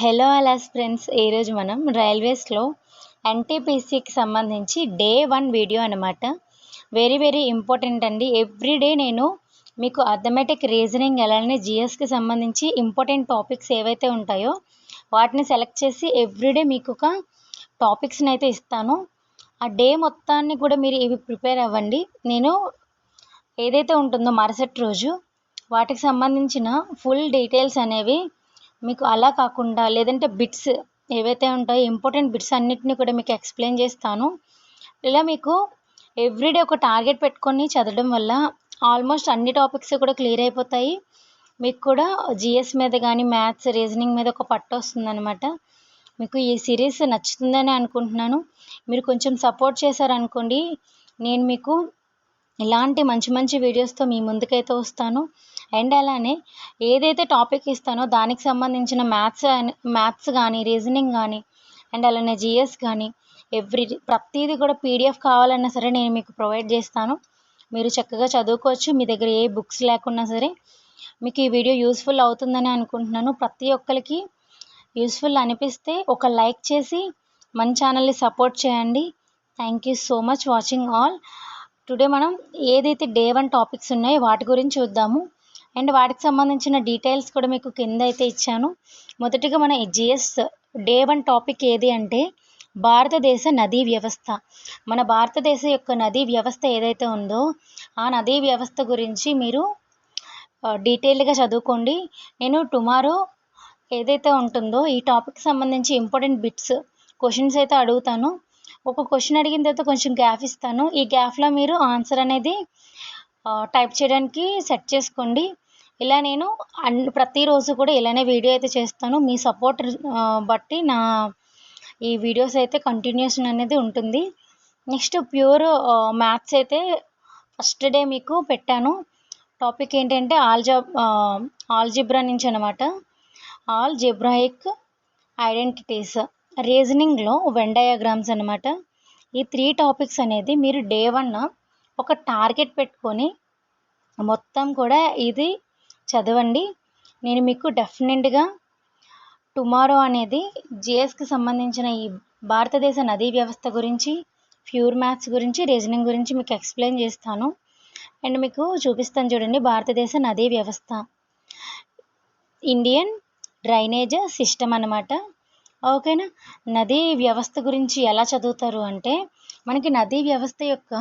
Hello అలాస్ friends ఈరోజు మనం రైల్వేస్లో ఎన్టీపీసీకి సంబంధించి డే వన్ వీడియో అనమాట వెరీ వెరీ ఇంపార్టెంట్ అండి. ఎవ్రీడే నేను మీకు అథమెటిక్ రీజనింగ్ అలానే జిఎస్కి సంబంధించి ఇంపార్టెంట్ టాపిక్స్ ఏవైతే ఉంటాయో వాటిని సెలెక్ట్ చేసి ఎవ్రీడే మీకు ఒక టాపిక్స్ని అయితే ఇస్తాను. ఆ డే మొత్తాన్ని కూడా మీరు ఇవి ప్రిపేర్ అవ్వండి. నేను ఏదైతే ఉంటుందో మరుసటి రోజు వాటికి సంబంధించిన ఫుల్ డీటెయిల్స్ అనేవి మీకు అలా కాకుండా లేదంటే బిట్స్ ఏవైతే ఉంటాయో ఇంపార్టెంట్ బిట్స్ అన్నిటిని కూడా మీకు ఎక్స్ప్లెయిన్ చేస్తాను. ఇలా మీకు ఎవ్రీడే ఒక టార్గెట్ పెట్టుకొని చదవడం వల్ల ఆల్మోస్ట్ అన్ని టాపిక్స్ కూడా క్లియర్ అయిపోతాయి. మీకు కూడా జిఎస్ మీద కానీ మ్యాథ్స్ రీజనింగ్ మీద ఒక పట్టు వస్తుందన్నమాట. మీకు ఈ సిరీస్ నచ్చుతుందని అనుకుంటున్నాను. మీరు కొంచెం సపోర్ట్ చేశారనుకోండి నేను మీకు ఇలాంటి మంచి మంచి వీడియోస్తో మీ ముందుకైతే వస్తాను. అండ్ అలానే ఏదైతే టాపిక్ ఇస్తానో దానికి సంబంధించిన మ్యాథ్స్ మ్యాథ్స్ కానీ రీజనింగ్ కానీ అండ్ అలానే జిఎస్ కానీ ఎవ్రీ ప్రతిదీ కూడా పీడిఎఫ్ కావాలన్నా సరే నేను మీకు ప్రొవైడ్ చేస్తాను. మీరు చక్కగా చదువుకోవచ్చు. మీ దగ్గర ఏ బుక్స్ లేకున్నా సరే మీకు ఈ వీడియో యూస్ఫుల్ అవుతుందని అనుకుంటున్నాను. ప్రతి ఒక్కరికి యూస్ఫుల్ అనిపిస్తే ఒక లైక్ చేసి మన ఛానల్ని సపోర్ట్ చేయండి. Thank you so much watching all today మనం ఏదైతే డే వన్ టాపిక్స్ ఉన్నాయో వాటి గురించి చూద్దాము. అండ్ వాటికి సంబంధించిన డీటెయిల్స్ కూడా మీకు కింద అయితే ఇచ్చాను. మొదటిగా మన జిఎస్ డే వన్ టాపిక్ ఏది అంటే భారతదేశ నదీ వ్యవస్థ. మన భారతదేశ యొక్క నదీ వ్యవస్థ ఏదైతే ఉందో ఆ నదీ వ్యవస్థ గురించి మీరు డీటెయిల్గా చదువుకోండి. నేను టుమారో ఏదైతే ఉంటుందో ఈ టాపిక్ సంబంధించి ఇంపార్టెంట్ బిట్స్ క్వశ్చన్స్ అయితే అడుగుతాను. ఒక క్వశ్చన్ అడిగిన తర్వాత కొంచెం గ్యాప్ ఇస్తాను. ఈ గ్యాప్లో మీరు ఆన్సర్ అనేది టైప్ చేయడానికి సెట్ చేసుకోండి. ఇలా నేను అన్ ప్రతిరోజు కూడా ఇలానే వీడియో అయితే చేస్తాను. మీ సపోర్ట్ బట్టి నా ఈ వీడియోస్ అయితే కంటిన్యూషన్ అనేది ఉంటుంది. నెక్స్ట్ ప్యూర్ మ్యాథ్స్ అయితే ఫస్ట్ డే మీకు పెట్టాను. టాపిక్ ఏంటంటే ఆల్జా ఆల్జిబ్రా నుంచి అనమాట ఆల్ జిబ్రాయిక్ ఐడెంటిటీస్ రీజనింగ్లో వెన్ డయాగ్రామ్స్ అనమాట ఈ త్రీ టాపిక్స్ అనేది మీరు డే వన్ ఒక టార్గెట్ పెట్టుకొని మొత్తం కూడా ఇది చదవండి. నేను మీకు డెఫినెట్గా టుమారో అనేది జిఎస్కి సంబంధించిన ఈ భారతదేశ నదీ వ్యవస్థ గురించి ప్యూర్ మ్యాథ్స్ గురించి రీజనింగ్ గురించి మీకు ఎక్స్ప్లెయిన్ చేస్తాను. అండ్ మీకు చూపిస్తాను చూడండి భారతదేశ నదీ వ్యవస్థ. ఇండియన్ డ్రైనేజ్ సిస్టమ్ అనమాట ఓకేనా? నదీ వ్యవస్థ గురించి ఎలా చదువుతారు అంటే మనకి నదీ వ్యవస్థ యొక్క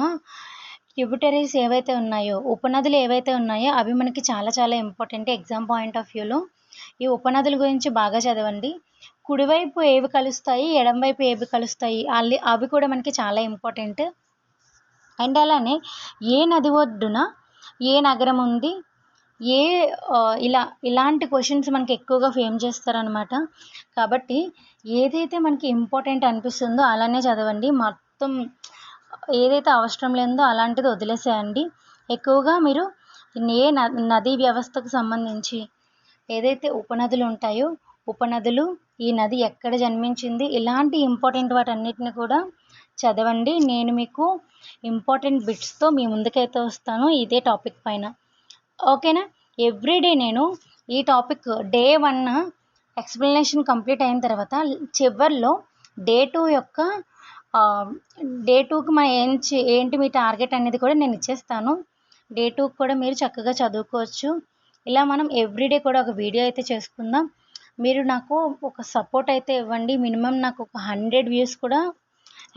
ట్రిబ్యూటరీస్ ఏవైతే ఉన్నాయో ఉపనదులు ఏవైతే ఉన్నాయో అవి మనకి చాలా చాలా ఇంపార్టెంట్ ఎగ్జామ్ పాయింట్ ఆఫ్ వ్యూలో. ఈ ఉపనదుల గురించి బాగా చదవండి. కుడివైపు ఏవి కలుస్తాయి ఎడంవైపు ఏవి కలుస్తాయి అల్లి అవి కూడా మనకి చాలా ఇంపార్టెంట్. అండ్ అలానే ఏ నది ఒడ్డున ఏ నగరం ఉంది ఏ ఇలా ఇలాంటి క్వశ్చన్స్ మనకి ఎక్కువగా ఫేమ్ చేస్తారనమాట కాబట్టి ఏదైతే మనకి ఇంపార్టెంట్ అనిపిస్తుందో అలానే చదవండి. మొత్తం ఏదైతే అవసరం లేదో అలాంటిది వదిలేసేయండి. ఎక్కువగా మీరు ఏ నదీ వ్యవస్థకు సంబంధించి ఏదైతే ఉపనదులు ఉంటాయో ఉపనదులు ఈ నది ఎక్కడ జన్మించింది ఇలాంటి ఇంపార్టెంట్ వాటన్నిటిని కూడా చదవండి. నేను మీకు ఇంపార్టెంట్ బిట్స్తో మీ ముందుకైతే వస్తాను. ఇదే టాపిక్ పైన. ఓకేనా? ఎవ్రీడే నేను ఈ topic day one explanation complete అయిన తర్వాత చివరిలో డే టూ యొక్క డే టూకి మన ఏం ఏంటి మీ టార్గెట్ అనేది కూడా నేను ఇచ్చేస్తాను. డే టూకి కూడా మీరు చక్కగా చదువుకోవచ్చు. ఇలా మనం ఎవ్రీడే కూడా ఒక వీడియో అయితే చేసుకుందాం. మీరు నాకు ఒక సపోర్ట్ అయితే ఇవ్వండి. మినిమం నాకు ఒక హండ్రెడ్ వ్యూస్ కూడా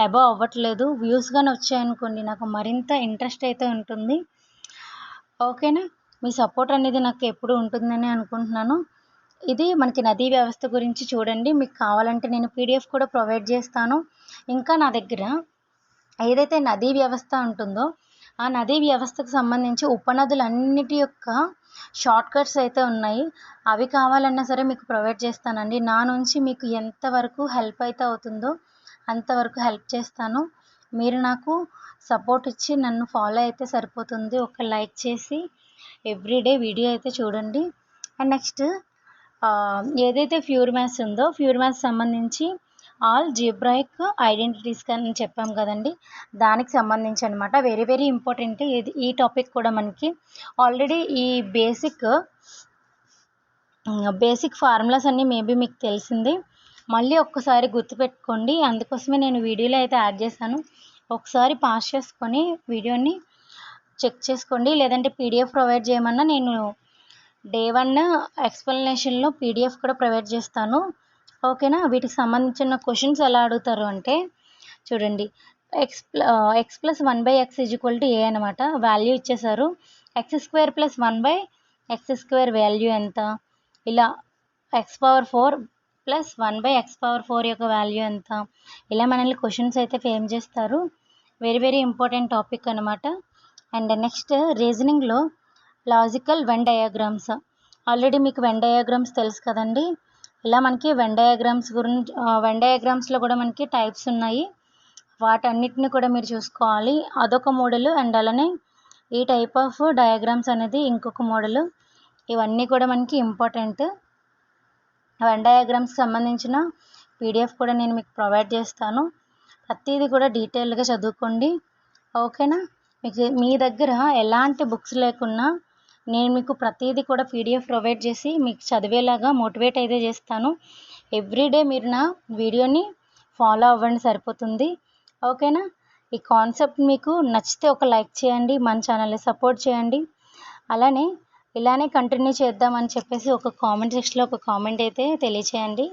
అబవ్ అవ్వట్లేదు. వ్యూస్ కానీ వచ్చాయనుకోండి నాకు మరింత ఇంట్రెస్ట్ అయితే ఉంటుంది. ఓకేనా? మీ సపోర్ట్ అనేది నాకు ఎప్పుడు ఉంటుందని అనుకుంటున్నాను. ఇది మనకి నదీ వ్యవస్థ గురించి చూడండి. మీకు కావాలంటే నేను పీడిఎఫ్ కూడా ప్రొవైడ్ చేస్తాను. ఇంకా నా దగ్గర ఏదైతే నదీ వ్యవస్థ ఉంటుందో ఆ నదీ వ్యవస్థకు సంబంధించి ఉపనదులన్నిటి యొక్క షార్ట్ కట్స్ అయితే ఉన్నాయి. అవి కావాలన్నా సరే మీకు ప్రొవైడ్ చేస్తానండి. నా నుంచి మీకు ఎంతవరకు హెల్ప్ అయితే అవుతుందో అంతవరకు హెల్ప్ చేస్తాను. మీరు నాకు సపోర్ట్ ఇచ్చి నన్ను ఫాలో అయితే సరిపోతుంది. ఒక లైక్ చేసి ఎవ్రీడే వీడియో అయితే చూడండి. అండ్ నెక్స్ట్ ఏదైతే ఫ్యూర్ మ్యాథ్స్ ఉందో ఫ్యూర్ మ్యాథ్స్ సంబంధించి ఆల్ జిబ్రాయిక్ ఐడెంటిటీస్ అని చెప్పాం కదండి. దానికి సంబంధించి అనమాట వెరీ వెరీ ఇంపార్టెంట్ ఇది ఈ టాపిక్ కూడా మనకి. ఆల్రెడీ ఈ బేసిక్ బేసిక్ ఫార్ములాస్ అన్నీ మేబీ మీకు తెలిసింది. మళ్ళీ ఒక్కసారి గుర్తుపెట్టుకోండి. అందుకోసమే నేను వీడియోలో అయితే యాడ్ చేశాను. ఒకసారి పాస్ చేసుకొని వీడియోని చెక్ చేసుకోండి. లేదంటే పీడిఎఫ్ ప్రొవైడ్ చేయమన్నా నేను డే వన్ ఎక్స్ప్లెనేషన్లో పీడిఎఫ్ కూడా ప్రొవైడ్ చేస్తాను. ఓకేనా? వీటికి సంబంధించిన క్వశ్చన్స్ ఎలా అడుగుతారు అంటే చూడండి. X x plus one by x is equal to a అనమాట వాల్యూ ఇచ్చేసారు x square plus one by x square value ఎంత? ఇలా x power four plus one by x power four యొక్క వాల్యూ ఎంత? ఇలా మనల్ని క్వశ్చన్స్ అయితే ఫేమ్ చేస్తారు. వెరీ వెరీ ఇంపార్టెంట్ టాపిక్ అనమాట అండ్ నెక్స్ట్ రీజనింగ్లో లాజికల్ వెన్ డయాగ్రామ్స్. ఆల్రెడీ మీకు వెన్ డయాగ్రామ్స్ తెలుసు కదండి. ఇలా మనకి వెన్ డయాగ్రామ్స్ గురించి వెన్ డయాగ్రామ్స్లో కూడా మనకి టైప్స్ ఉన్నాయి. వాటన్నిటిని కూడా మీరు చూసుకోవాలి. అదొక మోడల్ అండ్ అలానే ఈ టైప్ ఆఫ్ డయాగ్రామ్స్ అనేది ఇంకొక మోడల్. ఇవన్నీ కూడా మనకి ఇంపార్టెంట్. వెన్ డయాగ్రామ్స్కి సంబంధించిన పీడిఎఫ్ కూడా నేను మీకు ప్రొవైడ్ చేస్తాను. ప్రతిదీ కూడా డీటెయిల్గా చదువుకోండి. ఓకేనా? మీకు మీ దగ్గర ఎలాంటి బుక్స్ లేకున్నా నేను మీకు ప్రతిదీ కూడా పీడిఎఫ్ ప్రొవైడ్ చేసి మీకు చదివేలాగా మోటివేట్ అయితే చేస్తాను. ఎవ్రీడే మీరు నా వీడియోని ఫాలో అవ్వండి సరిపోతుంది. ఓకేనా? ఈ కాన్సెప్ట్ మీకు నచ్చితే ఒక లైక్ చేయండి మన ఛానల్ని సపోర్ట్ చేయండి. అలానే ఇలానే కంటిన్యూ చేద్దామని చెప్పేసి ఒక కామెంట్ సెక్షన్లో ఒక కామెంట్ అయితే తెలియచేయండి.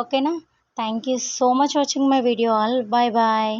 ఓకేనా? Thank you so much watching my video all. Bye bye.